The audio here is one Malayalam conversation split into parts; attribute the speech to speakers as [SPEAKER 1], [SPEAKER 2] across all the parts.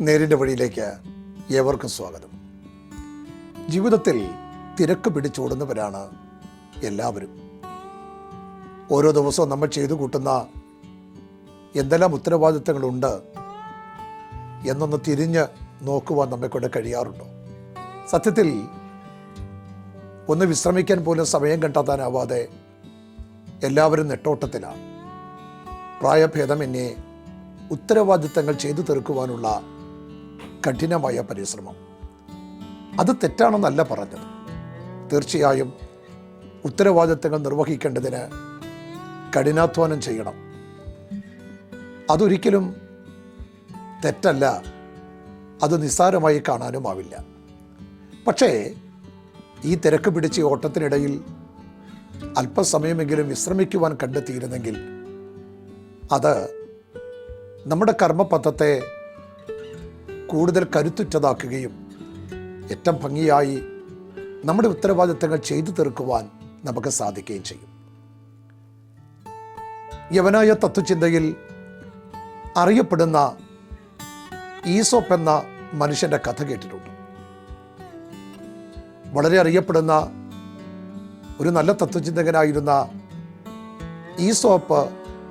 [SPEAKER 1] നേരിന്റെ വഴിയിലേക്ക് ഏവർക്കും സ്വാഗതം. ജീവിതത്തിൽ തിരക്ക് പിടിച്ചോടുന്നവരാണ് എല്ലാവരും. ഓരോ ദിവസവും നമ്മൾ ചെയ്തു കൂട്ടുന്ന എന്തെല്ലാം ഉത്തരവാദിത്തങ്ങളുണ്ട് എന്നൊന്ന് തിരിഞ്ഞ് നോക്കുവാൻ നമ്മെക്കൊണ്ട് കഴിയാറുണ്ടോ? സത്യത്തിൽ ഒന്ന് വിശ്രമിക്കാൻ പോലും സമയം കണ്ടെത്താനാവാതെ എല്ലാവരും നെട്ടോട്ടത്തിലാണ്. പ്രായഭേദം പ്രായഭേദമന്യേ ഉത്തരവാദിത്തങ്ങൾ ചെയ്തു തീർക്കുവാനുള്ള കഠിനമായ പരിശ്രമം. അത് തെറ്റാണെന്നല്ല പറഞ്ഞത്. തീർച്ചയായും ഉത്തരവാദിത്തങ്ങൾ നിർവഹിക്കേണ്ടതിന് കഠിനാധ്വാനം ചെയ്യണം. അതൊരിക്കലും തെറ്റല്ല. അത് നിസ്സാരമായി കാണാനുമാവില്ല. പക്ഷേ ഈ തിരക്ക് പിടിച്ച ഓട്ടത്തിനിടയിൽ അല്പസമയമെങ്കിലും വിശ്രമിക്കുവാൻ കണ്ടെത്തിയിരുന്നെങ്കിൽ അത് നമ്മുടെ കർമ്മപഥത്തെ കൂടുതൽ കരുത്തുറ്റതാക്കുകയും ഏറ്റവും ഭംഗിയായി നമ്മുടെ ഉത്തരവാദിത്തങ്ങൾ ചെയ്തു തീർക്കുവാൻ നമുക്ക് സാധിക്കുകയും ചെയ്യും. യവനായ തത്വചിന്തയിൽ അറിയപ്പെടുന്ന ഈസോപ്പ് എന്ന മനുഷ്യന്റെ കഥ കേട്ടിട്ടുണ്ട്. വളരെ അറിയപ്പെടുന്ന ഒരു നല്ല തത്വചിന്തകനായിരുന്ന ഈസോപ്പ്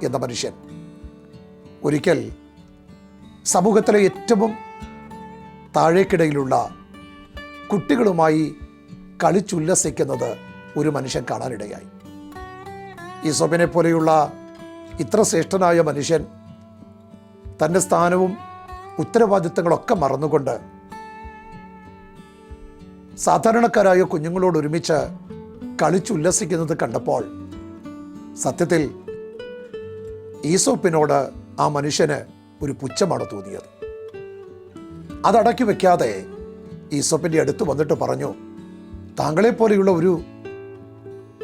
[SPEAKER 1] എന്ന മനുഷ്യൻ ഒരിക്കൽ സമൂഹത്തിലെ ഏറ്റവും താഴേക്കിടയിലുള്ള കുട്ടികളുമായി കളിച്ചുല്ലസിക്കുന്നത് ഒരു മനുഷ്യൻ കാണാനിടയായി. ഈസോപ്പിനെ പോലെയുള്ള ഇത്ര ശ്രേഷ്ഠനായ മനുഷ്യൻ തന്റെ സ്ഥാനവും ഉത്തരവാദിത്തങ്ങളൊക്കെ മറന്നുകൊണ്ട് സാധാരണക്കാരായ കുഞ്ഞുങ്ങളോട് ഒരുമിച്ച് കളിച്ചുല്ലസിക്കുന്നത് കണ്ടപ്പോൾ സത്യത്തിൽ ഈസോപ്പിനോട് ആ മനുഷ്യന് ഒരു പുച്ഛമാണ് തോന്നിയത്. അതടക്കി വെക്കാതെ ഈസോപ്പിന്റെ അടുത്ത് വന്നിട്ട് പറഞ്ഞു താങ്കളെപ്പോലെയുള്ള ഒരു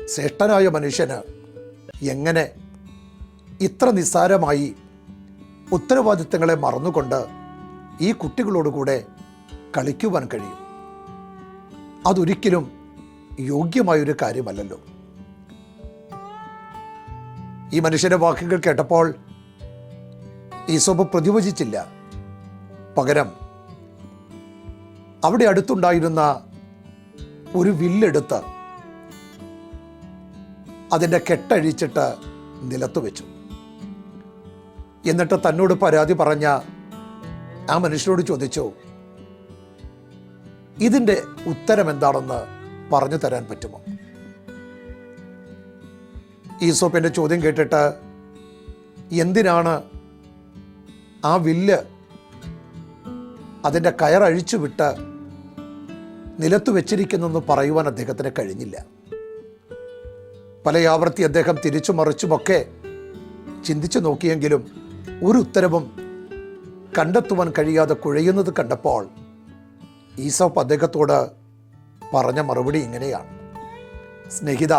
[SPEAKER 1] ശ്രേഷ്ഠനായ മനുഷ്യന് എങ്ങനെ ഇത്ര നിസ്സാരമായി ഉത്തരവാദിത്തങ്ങളെ മറന്നുകൊണ്ട് ഈ കുട്ടികളോടുകൂടെ കളിക്കുവാൻ കഴിയും? അതൊരിക്കലും യോഗ്യമായൊരു കാര്യമല്ലല്ലോ. ഈ മനുഷ്യന്റെ വാക്കുകൾ കേട്ടപ്പോൾ ഈസോപ്പ് പ്രതിവചിച്ചില്ല. പകരം അവിടെ അടുത്തുണ്ടായിരുന്ന ഒരു വില്ലെടുത്ത് അതിന്റെ കെട്ടഴിച്ചിട്ട് നിലത്ത് വെച്ചു. എന്നിട്ട് തന്നോട് പരാതി പറഞ്ഞ ആ മനുഷ്യനോട് ചോദിച്ചു ഇതിന്റെ ഉത്തരം എന്താണെന്ന് പറഞ്ഞു തരാൻ പറ്റുമോ? ഈസോപ്പിന്റെ ചോദ്യം കേട്ടിട്ട് എന്തിനാണ് ആ വില്ല് അതിന്റെ കയറഴിച്ചു വിട്ട് നിലത്ത് വെച്ചിരിക്കുന്നെന്ന് പറയുവാൻ അദ്ദേഹത്തിന് കഴിഞ്ഞില്ല. പല ആവർത്തി അദ്ദേഹം തിരിച്ചു മറിച്ചുമൊക്കെ ചിന്തിച്ചു നോക്കിയെങ്കിലും ഒരു ഉത്തരവും കണ്ടെത്തുവാൻ കഴിയാതെ കുഴയുന്നത് കണ്ടപ്പോൾ ഈസോപ്പ് അദ്ദേഹത്തോട് പറഞ്ഞ മറുപടി ഇങ്ങനെയാണ്. സ്നേഹിത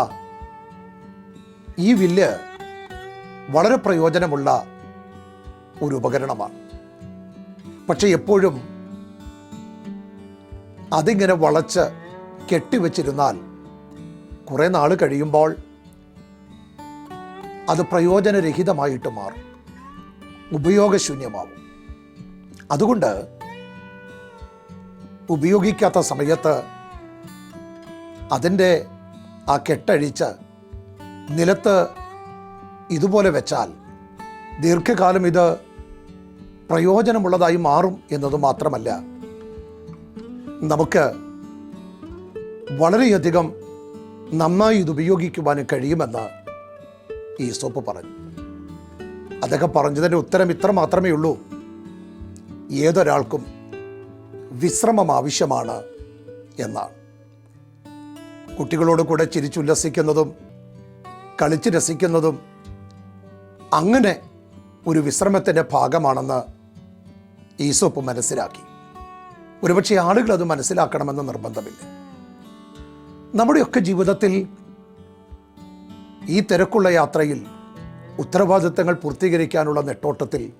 [SPEAKER 1] ഈ വില്ല് വളരെ പ്രയോജനമുള്ള ഒരു ഉപകരണമാണ്. പക്ഷെ എപ്പോഴും അതിങ്ങനെ വളച്ച് കെട്ടിവെച്ചിരുന്നാൽ കുറേ നാൾ കഴിയുമ്പോൾ അത് പ്രയോജനരഹിതമായിട്ട് മാറും. ഉപയോഗശൂന്യമാവും. അതുകൊണ്ട് ഉപയോഗിക്കാത്ത സമയത്ത് അതിന്റെ ആ കെട്ടഴിച്ച് നിലത്ത് ഇതുപോലെ വെച്ചാൽ ദീർഘകാലം ഇത് പ്രയോജനമുള്ളതായി മാറും എന്നത് മാത്രമല്ല നമുക്ക് വളരെയധികം നന്നായി ഇത് ഉപയോഗിക്കുവാനും കഴിയുമെന്ന് ഈ സോപ്പ് പറഞ്ഞു. അദ്ദേഹം പറഞ്ഞതിന്റെ ഉത്തരം ഇത്ര മാത്രമേ ഉള്ളൂ. ഏതൊരാൾക്കും വിശ്രമം ആവശ്യമാണ് എന്നാണ്. കുട്ടികളോട് കൂടെ ചിരിച്ചുല്ലസിക്കുന്നതും കളിച്ച് രസിക്കുന്നതും അങ്ങനെ ഒരു വിശ്രമത്തിന്റെ ഭാഗമാണെന്ന് ഈസോപ്പ് മനസ്സിലാക്കി. ഒരുപക്ഷെ ആളുകൾ അത് മനസ്സിലാക്കണമെന്ന് നിർബന്ധമില്ല. നമ്മുടെയൊക്കെ ജീവിതത്തിൽ ഈ തിരക്കുള്ള യാത്രയിൽ ഉത്തരവാദിത്തങ്ങൾ പൂർത്തീകരിക്കാനുള്ള നെട്ടോട്ടത്തിൽ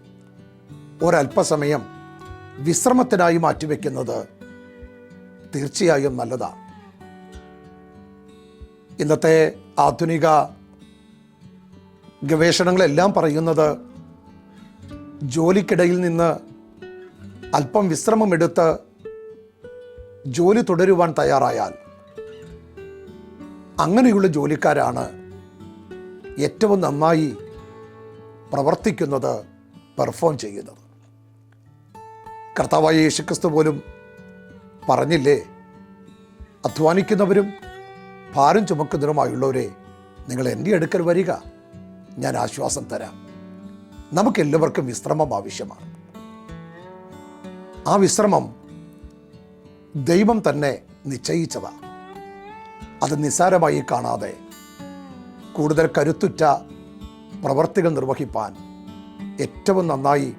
[SPEAKER 1] ഒരല്പസമയം വിശ്രമത്തിനായി മാറ്റിവെക്കുന്നത് തീർച്ചയായും നല്ലതാണ്. ഇന്നത്തെ ആധുനിക ഗവേഷണങ്ങളെല്ലാം പറയുന്നത് ജോലിക്കിടയിൽ നിന്ന് അല്പം വിശ്രമമെടുത്ത് ജോലി തുടരുവാൻ തയ്യാറായാൽ അങ്ങനെയുള്ള ജോലിക്കാരാണ് ഏറ്റവും നന്നായി പ്രവർത്തിക്കുന്നത് പെർഫോം ചെയ്യുന്നത്. കർത്താവായ യേശുക്രിസ്തു പോലും പറഞ്ഞില്ലേ അധ്വാനിക്കുന്നവരും ഭാരം ചുമക്കുന്നവരുമായുള്ളവരെ നിങ്ങൾ എന്റെ അടുക്കൽ വരിക ഞാൻ ആശ്വാസം തരാം. നമുക്കെല്ലാവർക്കും വിശ്രമം ആവശ്യമാണ്. ആ വിശ്രമം ദൈവം തന്നെ നിശ്ചയിച്ചതാണ് അത് നിസ്സാരമായി കാണാതെ കൂടുതൽ കരുത്തുറ്റ പ്രവർത്തികൾ നിർവഹിപ്പാൻ ഏറ്റവും നന്നായി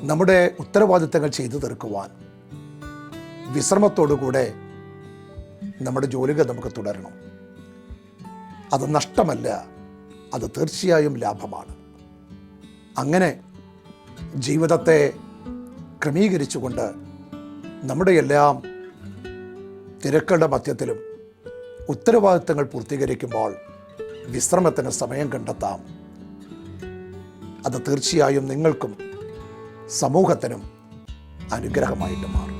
[SPEAKER 1] നമ്മുടെ ഉത്തരവാദിത്തങ്ങൾ ചെയ്തു തീർക്കുവാൻ വിശ്രമത്തോടുകൂടെ നമ്മുടെ ജോലികൾ നമുക്ക് തുടരണം. അത് നഷ്ടമല്ല അത് തീർച്ചയായും ലാഭമാണ്. അങ്ങനെ ജീവിതത്തെ ക്രമീകരിച്ചുകൊണ്ട് നമ്മുടെ എല്ലാം തിരക്കുകളുടെ മധ്യത്തിലും ഉത്തരവാദിത്തങ്ങൾ പൂർത്തീകരിക്കുമ്പോൾ വിശ്രമത്തിന് സമയം കണ്ടെത്താം. അത് തീർച്ചയായും നിങ്ങൾക്കും സമൂഹത്തിനും അനുഗ്രഹമായിട്ട് മാറും.